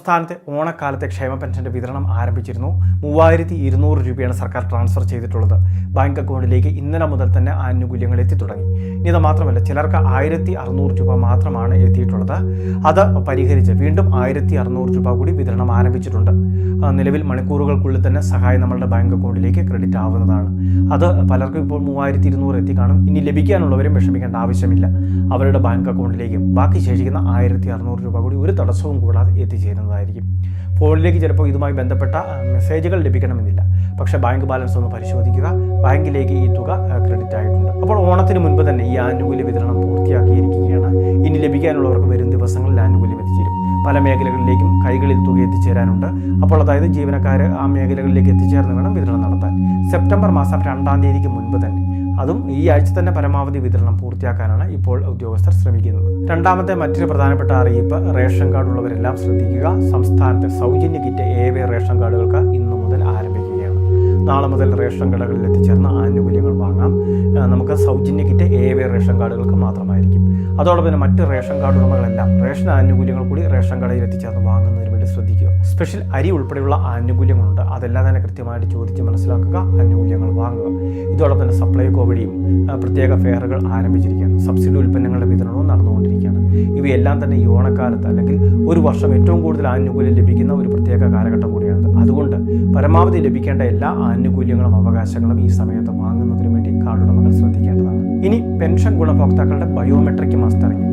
സംസ്ഥാനത്തെ ഓണക്കാലത്തെ ക്ഷേമ പെൻഷന്റെ വിതരണം ആരംഭിച്ചിരുന്നു. മൂവായിരത്തി ഇരുന്നൂറ് രൂപയാണ് സർക്കാർ ട്രാൻസ്ഫർ ചെയ്തിട്ടുള്ളത്. ബാങ്ക് അക്കൗണ്ടിലേക്ക് ഇന്നലെ മുതൽ തന്നെ ആനുകൂല്യങ്ങൾ എത്തി തുടങ്ങി. ഇത് മാത്രമല്ല ചിലർക്ക് ആയിരത്തി അറുന്നൂറ് രൂപ മാത്രമാണ് എത്തിയിട്ടുള്ളത്. അത് പരിഹരിച്ച് വീണ്ടും ആയിരത്തി അറുന്നൂറ് രൂപ കൂടി വിതരണം ആരംഭിച്ചിട്ടുണ്ട്. നിലവിൽ മണിക്കൂറുകൾക്കുള്ളിൽ തന്നെ സഹായം നമ്മളുടെ ബാങ്ക് അക്കൗണ്ടിലേക്ക് ക്രെഡിറ്റ് ആവുന്നതാണ്. അത് പലർക്കും ഇപ്പോൾ മൂവായിരത്തി ഇരുന്നൂറ് എത്തിക്കാണും ഇനി ലഭിക്കാനുള്ളവരും വിഷമിക്കേണ്ട ആവശ്യമില്ല. അവരുടെ ബാങ്ക് അക്കൗണ്ടിലേക്കും ബാക്കി ശേഷിക്കുന്ന ആയിരത്തി അറുന്നൂറ് രൂപ കൂടി ഒരു തടസ്സവും കൂടാതെ എത്തിച്ചേരുന്നതായിരിക്കും ഫോണിലേക്ക് ചിലപ്പോൾ ഇതുമായി ബന്ധപ്പെട്ട മെസ്സേജുകൾ ലഭിക്കണമെന്നില്ല. പക്ഷേ ബാങ്ക് ബാലൻസ് ഒന്ന് പരിശോധിക്കുക. ബാങ്കിലേക്ക് ഈ തുക ക്രെഡിറ്റ് ആയിട്ടുണ്ട്. അപ്പോൾ ഓണത്തിന് മുൻപ് തന്നെ ഈ ആനുകൂല്യ വിതരണം പൂർത്തിയാക്കിയിരിക്കുകയാണ്. ഇനി ലഭിക്കാനുള്ളവർക്ക് വരും ദിവസങ്ങളിൽ ആനുകൂല്യം എത്തിച്ചേരും. പല മേഖലകളിലേക്കും കൈകളിൽ തുക എത്തിച്ചേരാനുണ്ട്. അപ്പോൾ അതായത് ജീവനക്കാർ ആ മേഖലകളിലേക്ക് എത്തിച്ചേർന്ന് വേണം വിതരണം നടത്താൻ. സെപ്റ്റംബർ മാസം രണ്ടാം തീയതിക്ക് മുൻപ് തന്നെ അതും ഈ ആഴ്ച തന്നെ പരമാവധി വിതരണം പൂർത്തിയാക്കാനാണ് ഇപ്പോൾ ഉദ്യോഗസ്ഥർ ശ്രമിക്കുന്നത്. രണ്ടാമത്തെ മറ്റൊരു പ്രധാനപ്പെട്ട അറിയിപ്പ് റേഷൻ കാർഡ് ഉള്ളവരെല്ലാം ശ്രദ്ധിക്കുക. സംസ്ഥാനത്തെ സൗജന്യ കിറ്റ് ഏവേ റേഷൻ കാർഡുകൾക്ക് ഇന്നു മുതൽ ആരംഭിക്കുകയാണ് നാളെ മുതൽ റേഷൻ കടകളിൽ എത്തിച്ചേർന്ന ആനുകൂല്യങ്ങൾ വാങ്ങാം. നമുക്ക് സൗജന്യ കിറ്റ് ഏവേ റേഷൻ കാർഡുകൾക്ക് മാത്രമായിരിക്കും. അതോടൊപ്പം തന്നെ മറ്റ് റേഷൻ കാർഡ് ഉടമകളെല്ലാം റേഷൻ ആനുകൂല്യങ്ങൾ കൂടി റേഷൻ കടയിൽ എത്തിച്ചേർന്ന് വാങ്ങുന്നതിന് വേണ്ടി ശ്രദ്ധിക്കുക. സ്പെഷ്യൽ അരി ഉൾപ്പെടെയുള്ള ആനുകൂല്യങ്ങളുണ്ട്. അതെല്ലാം തന്നെ കൃത്യമായിട്ട് ചോദിച്ച് മനസ്സിലാക്കുക ആനുകൂല്യങ്ങൾ വാങ്ങുക. ഇതോടൊപ്പം തന്നെ സപ്ലൈകോ വഴിയും പ്രത്യേക ഫെയറുകൾ ആരംഭിച്ചിരിക്കുകയാണ്. സബ്സിഡി ഉൽപ്പന്നങ്ങളുടെ വിതരണവും നടന്നുകൊണ്ടിരിക്കുകയാണ്. ഇവയെല്ലാം തന്നെ ഈ ഓണക്കാലത്ത് അല്ലെങ്കിൽ ഒരു വർഷം ഏറ്റവും കൂടുതൽ ആനുകൂല്യം ലഭിക്കുന്ന ഒരു പ്രത്യേക കാലഘട്ടം കൂടിയാണ് അതുകൊണ്ട് പരമാവധി ലഭിക്കേണ്ട എല്ലാ ആനുകൂല്യങ്ങളും അവകാശങ്ങളും ഈ സമയത്ത് വാങ്ങുന്നതിന് വേണ്ടി കാർഡ് ഉടമകൾ ശ്രദ്ധിക്കേണ്ടതാണ്. ഇനി പെൻഷൻ ഗുണഭോക്താക്കളുടെ ബയോമെട്രിക് മസ്റ്ററിങ്.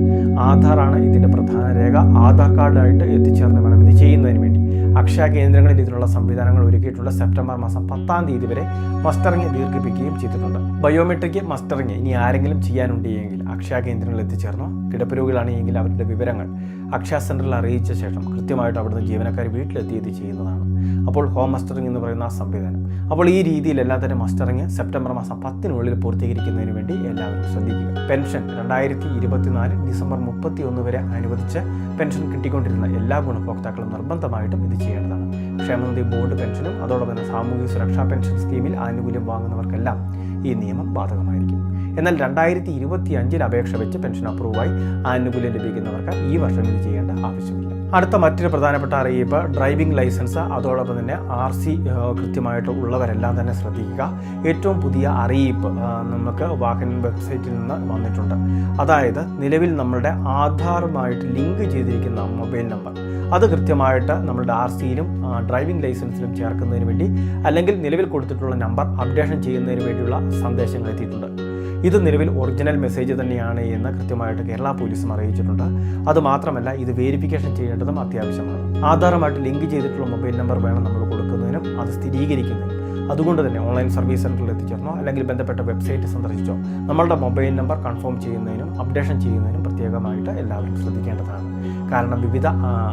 ആധാറാണ് ഇതിന്റെ പ്രധാന രേഖ. ആധാർ കാർഡായിട്ട് എത്തിച്ചേർന്ന് വേണം ഇത് ചെയ്യുന്നതിന് വേണ്ടി. അക്ഷയ കേന്ദ്രങ്ങളിൽ ഇതിനുള്ള സംവിധാനങ്ങൾ ഒരുക്കിയിട്ടുള്ള സെപ്റ്റംബർ മാസം പത്താം തീയതി വരെ മസ്റ്ററിങ് ദീർഘിപ്പിക്കുകയും ചെയ്തിട്ടുണ്ട്. ബയോമെട്രിക് മസ്റ്ററിങ് ഇനി ആരെങ്കിലും ചെയ്യാനുണ്ട് എങ്കിൽ അക്ഷയ കേന്ദ്രങ്ങളിൽ എത്തിച്ചേർന്നോ? കിടപ്പ് രോഗികളാണ് എങ്കിൽ അവരുടെ വിവരങ്ങൾ അക്ഷയ സെന്ററിൽ അറിയിച്ച ശേഷം കൃത്യമായിട്ട് അവിടുന്ന് ജീവനക്കാർ വീട്ടിലെത്തി ഇത് ചെയ്യുന്നതാണ്. അപ്പോൾ ഹോം മസ്റ്ററിംഗ് എന്ന് പറയുന്ന ആ സംവിധാനം. അപ്പോൾ ഈ രീതിയിൽ എല്ലാ തരം മസ്റ്ററിംഗ് സെപ്റ്റംബർ മാസം പത്തിനുള്ളിൽ പൂർത്തീകരിക്കുന്നതിന് വേണ്ടി എല്ലാവരും ശ്രദ്ധിക്കുക. പെൻഷൻ രണ്ടായിരത്തി ഇരുപത്തിനാല് ഡിസംബർ മുപ്പത്തി ഒന്ന് വരെ അനുവദിച്ച് പെൻഷൻ കിട്ടിക്കൊണ്ടിരുന്ന എല്ലാ ഗുണഭോക്താക്കളും നിർബന്ധമായിട്ടും ഇത് ചെയ്യേണ്ടതാണ്. ക്ഷേമനിധി ബോർഡ് പെൻഷനും അതോടൊപ്പം തന്നെ സാമൂഹിക സുരക്ഷാ പെൻഷൻ സ്കീമിൽ ആനുകൂല്യം വാങ്ങുന്നവർക്കെല്ലാം ഈ നിയമം ബാധകമായിരിക്കും. എന്നാൽ രണ്ടായിരത്തി ഇരുപത്തി അഞ്ചിൽ അപേക്ഷ വെച്ച് പെൻഷൻ അപ്രൂവായി ആനുകൂല്യം ലഭിക്കുന്നവർക്ക് ഈ വർഷം ഇത് ചെയ്യേണ്ട ആവശ്യമില്ല. അടുത്ത മറ്റൊരു പ്രധാനപ്പെട്ട അറിയിപ്പ് ഡ്രൈവിംഗ് ലൈസൻസ് അതോടൊപ്പം തന്നെ ആർ സി കൃത്യമായിട്ട് ഉള്ളവരെല്ലാം തന്നെ ശ്രദ്ധിക്കുക. ഏറ്റവും പുതിയ അറിയിപ്പ് നമുക്ക് വാഹൻ വെബ്സൈറ്റിൽ നിന്ന് വന്നിട്ടുണ്ട്. അതായത് നിലവിൽ നമ്മളുടെ ആധാറുമായിട്ട് ലിങ്ക് ചെയ്തിരിക്കുന്ന മൊബൈൽ നമ്പർ. അത് കൃത്യമായിട്ട് നമ്മളുടെ ആർ സിയിലും ഡ്രൈവിംഗ് ലൈസൻസിലും ചേർക്കുന്നതിന് വേണ്ടി അല്ലെങ്കിൽ നിലവിൽ കൊടുത്തിട്ടുള്ള നമ്പർ അപ്ഡേഷൻ ചെയ്യുന്നതിന് വേണ്ടിയുള്ള സന്ദേശങ്ങൾ എത്തിയിട്ടുണ്ട്. ഇത് നിലവിൽ ഒറിജിനൽ മെസ്സേജ് തന്നെയാണ് എന്ന് കൃത്യമായിട്ട് കേരള പോലീസും അറിയിച്ചിട്ടുണ്ട്. അതുമാത്രമല്ല ഇത് വേരിഫിക്കേഷൻ ചെയ്യേണ്ടതും അത്യാവശ്യമാണ്. ആധാറുമായിട്ട് ലിങ്ക് ചെയ്തിട്ടുള്ള മൊബൈൽ നമ്പർ വേണം നമ്മൾ കൊടുക്കുന്നതിനും അത് സ്ഥിരീകരിക്കുന്നതിനും. അതുകൊണ്ട് തന്നെ ഓൺലൈൻ സർവീസ് സെന്ററിൽ എത്തിച്ചേർന്നോ അല്ലെങ്കിൽ ബന്ധപ്പെട്ട വെബ്സൈറ്റ് സന്ദർശിച്ചോ നമ്മളുടെ മൊബൈൽ നമ്പർ കൺഫേം ചെയ്യുന്നതിനും അപ്ഡേഷൻ ചെയ്യുന്നതിനും പ്രത്യേകമായിട്ട് എല്ലാവരും ശ്രദ്ധിക്കേണ്ടതാണ്. കാരണം വിവിധ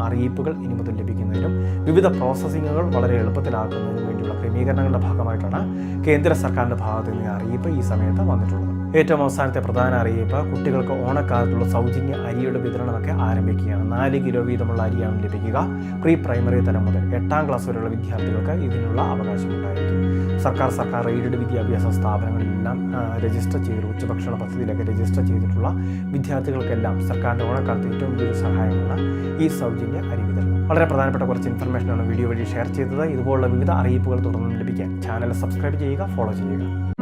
അറിയിപ്പുകൾ ഇനി മുതൽ ലഭിക്കുന്നതിനും വിവിധ പ്രോസസ്സിങ്ങുകൾ വളരെ എളുപ്പത്തിലാക്കുന്നതിനും വേണ്ടിയുള്ള ക്രമീകരണങ്ങളുടെ ഭാഗമായിട്ടാണ് കേന്ദ്ര സർക്കാരിന്റെ ഭാഗത്ത് നിന്ന് അറിയിപ്പ് ഈ സമയത്ത് വന്നിട്ടുള്ളത്. ഏറ്റവും അവസാനത്തെ പ്രധാന അറിയിപ്പ് കുട്ടികൾക്ക് ഓണക്കാലത്തുള്ള സൗജന്യ അരിയുടെ വിതരണമൊക്കെ ആരംഭിക്കുകയാണ്. നാല് കിലോ വീതമുള്ള അരിയാണ് ലഭിക്കുക. പ്രീ പ്രൈമറി തലം മുതൽ എട്ടാം ക്ലാസ് വരെയുള്ള വിദ്യാർത്ഥികൾക്ക് ഇതിനുള്ള അവകാശമുണ്ടായിരിക്കും. സർക്കാർ സർക്കാർ എയ്ഡഡ് വിദ്യാഭ്യാസ സ്ഥാപനങ്ങളിലെല്ലാം രജിസ്റ്റർ ചെയ്ത് ഉച്ചഭക്ഷണ പദ്ധതിയിലൊക്കെ രജിസ്റ്റർ ചെയ്തിട്ടുള്ള വിദ്യാർത്ഥികൾക്കെല്ലാം സർക്കാരിന്റെ ഓണക്കാലത്ത് ഏറ്റവും വലിയൊരു സഹായമാണ് ഈ സൗജന്യ അരി വിതരണം. വളരെ പ്രധാനപ്പെട്ട കുറച്ച് ഇൻഫർമേഷനാണ് വീഡിയോ വഴി ഷെയർ ചെയ്തത്. ഇതുപോലുള്ള വിവിധ അറിയിപ്പുകൾ തുടർന്ന് ലഭിക്കാൻ ചാനൽ സബ്സ്ക്രൈബ് ചെയ്യുക ഫോളോ ചെയ്യുക.